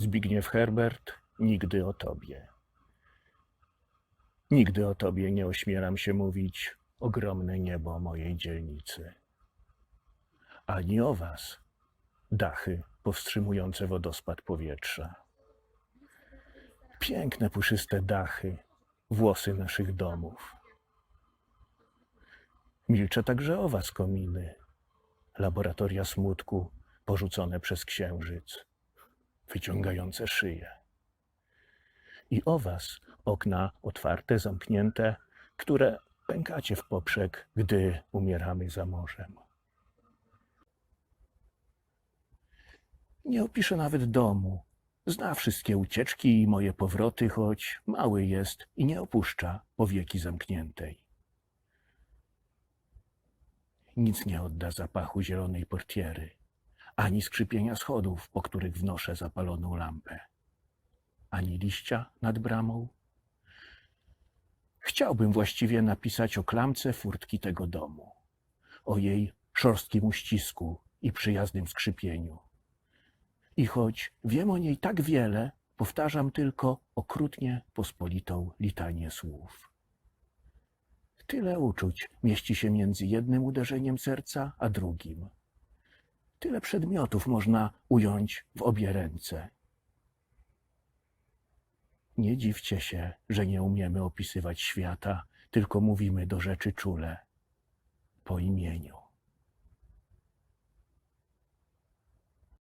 Zbigniew Herbert, nigdy o tobie. Nigdy o tobie nie ośmielam się mówić ogromne niebo mojej dzielnicy. Ani o was, dachy powstrzymujące wodospad powietrza. Piękne, puszyste dachy, włosy naszych domów. Milczę także o was, kominy, laboratoria smutku porzucone przez księżyc, wyciągające szyję. I o was okna otwarte, zamknięte, które pękacie w poprzek, gdy umieramy za morzem. Nie opiszę nawet domu. Zna wszystkie ucieczki i moje powroty, choć mały jest i nie opuszcza powieki zamkniętej. Nic nie odda zapachu zielonej portiery, ani skrzypienia schodów, po których wnoszę zapaloną lampę, ani liścia nad bramą. Chciałbym właściwie napisać o klamce furtki tego domu, o jej szorstkim uścisku i przyjaznym skrzypieniu. I choć wiem o niej tak wiele, powtarzam tylko okrutnie pospolitą litanię słów. Tyle uczuć mieści się między jednym uderzeniem serca a drugim. Tyle przedmiotów można ująć w obie ręce. Nie dziwcie się, że nie umiemy opisywać świata, tylko mówimy do rzeczy czule, po imieniu.